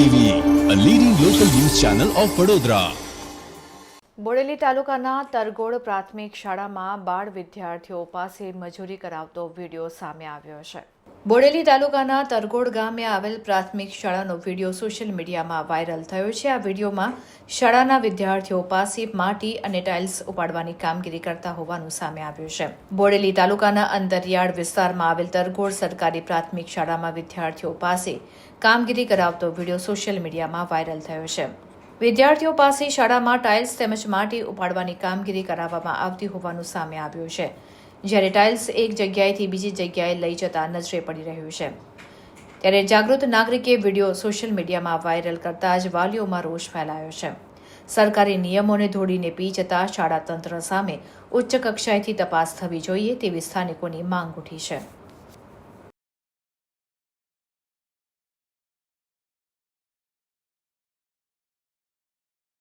TV a leading local news channel of Vadodara Bodeli તાલુકાના તરગોડ પ્રાથમિક શાળામાં બાળ વિદ્યાર્થીઓ પાસે મજૂરી કરાવતો વીડિયો સામે આવ્યો છે. બોડેલી તાલુકાના તરગોડ ગામે આવેલ પ્રાથમિક શાળાનો વીડિયો સોશિયલ મીડિયામાં વાયરલ થયો છે. આ વિડીયોમાં શાળાના વિદ્યાર્થીઓ પાસે માટી અને ટાઇલ્સ ઉપાડવાની કામગીરી કરતા હોવાનું સામે આવ્યું છે. બોડેલી તાલુકાના અંતરિયાળ વિસ્તારમાં આવેલ તરગોડ સરકારી પ્રાથમિક શાળામાં વિદ્યાર્થીઓ પાસે કામગીરી કરાવતો વીડિયો સોશિયલ મીડિયામાં વાયરલ થયો છે. વિદ્યાર્થીઓ પાસે શાળામાં ટાઇલ્સ તેમજ માટી ઉપાડવાની કામગીરી કરાવવામાં આવતી હોવાનું સામે આવ્યું છે. જ્યારે ટાઇલ્સ એક જગ્યાએથી બીજી જગ્યાએ લઈ જતા નજરે પડી રહ્યું છે. ત્યારે જાગૃત નાગરિકે વીડિયો સોશિયલ મીડિયામાં વાયરલ કરતા જ વાલીઓમાં રોષ ફેલાયો છે. સરકારી નિયમોને ધોડીને પી જતા શાળા તંત્ર સામે ઉચ્ચ કક્ષાએથી તપાસ થવી જોઈએ તેવી સ્થાનિકોની માંગ ઉઠી છે.